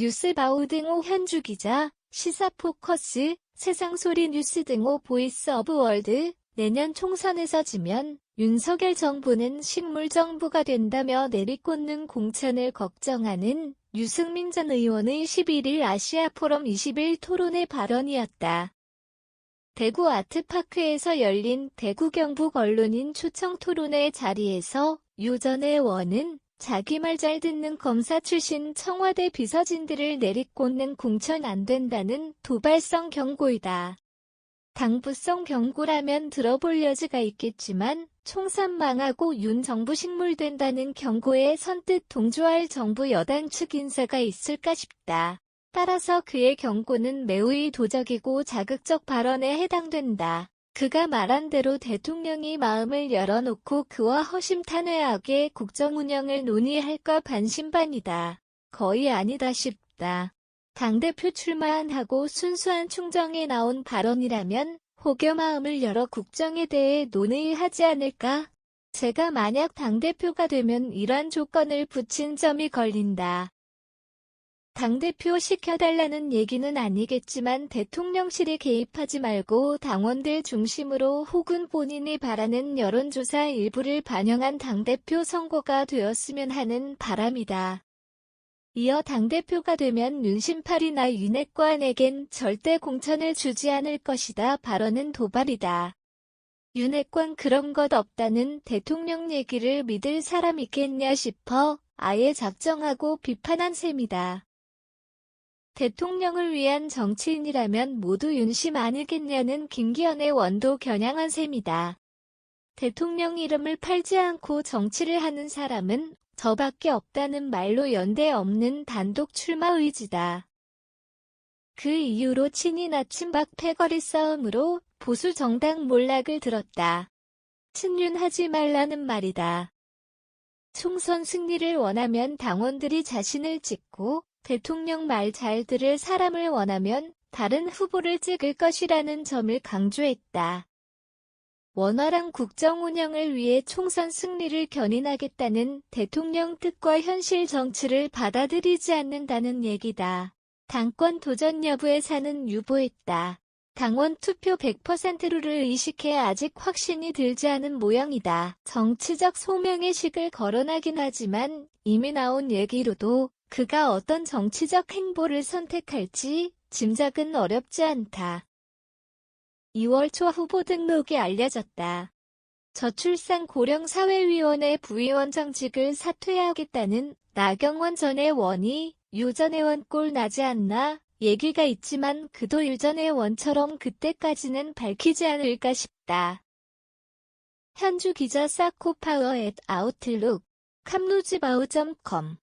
뉴스바우 등호 현주 기자, 시사포커스, 세상소리 뉴스 등호 보이스 오브 월드, 내년 총선에서 지면 윤석열 정부는 식물정부가 된다며 내리꽂는 공천을 걱정하는 유승민 전 의원의 11일 아시아 포럼 20일 토론의 발언이었다. 대구 아트파크에서 열린 대구 경북 언론인 초청 토론회 자리에서 유 전 의원은 자기 말 잘 듣는 검사 출신 청와대 비서진들을 내리꽂는 공천 안 된다는 도발성 경고이다. 당부성 경고라면 들어볼 여지가 있겠지만 총선 망하고 윤 정부 식물된다는 경고에 선뜻 동조할 정부 여당 측 인사가 있을까 싶다. 따라서 그의 경고는 매우 의도적이고 자극적 발언에 해당된다. 그가 말한 대로 대통령이 마음을 열어놓고 그와 허심탄회하게 국정 운영을 논의할까 반신반이다. 거의 아니다 싶다. 당대표 출마 안 하고 순수한 충정에 나온 발언이라면 혹여 마음을 열어 국정에 대해 논의하지 않을까? 제가 만약 당대표가 되면 이러한 조건을 붙인 점이 걸린다. 당대표 시켜달라는 얘기는 아니겠지만 대통령실이 개입하지 말고 당원들 중심으로 혹은 본인이 바라는 여론조사 일부를 반영한 당대표 선거가 되었으면 하는 바람이다. 이어 당대표가 되면 윤심팔이나 윤핵관에겐 절대 공천을 주지 않을 것이다 발언은 도발이다. 윤핵관 그런 것 없다는 대통령 얘기를 믿을 사람 있겠냐 싶어 아예 작정하고 비판한 셈이다. 대통령을 위한 정치인이라면 모두 윤심 아니겠냐는 김기현의 원도 겨냥한 셈이다. 대통령 이름을 팔지 않고 정치를 하는 사람은 저밖에 없다는 말로 연대 없는 단독 출마 의지다. 그 이후로 친이 나침박 패거리 싸움으로 보수 정당 몰락을 들었다. 친윤하지 말라는 말이다. 총선 승리를 원하면 당원들이 자신을 찍고 대통령 말 잘 들을 사람을 원하면 다른 후보를 찍을 것이라는 점을 강조했다. 원활한 국정 운영을 위해 총선 승리를 견인하겠다는 대통령 뜻과 현실 정치를 받아들이지 않는다는 얘기다. 당권 도전 여부에 사는 유보했다. 당원 투표 100%를 의식해 아직 확신이 들지 않은 모양이다. 정치적 소명의 식을 거론하긴 하지만 이미 나온 얘기로도 그가 어떤 정치적 행보를 선택할지 짐작은 어렵지 않다. 2월 초 후보 등록이 알려졌다. 저출산 고령사회위원회 부위원장직을 사퇴하겠다는 나경원 전 의원이 유 전 의원 꼴 나지 않나 얘기가 있지만 그도 유 전 의원처럼 그때까지는 밝히지 않을까 싶다. 현주 기자 사코파워 앳 아웃룩 캄루즈바우.com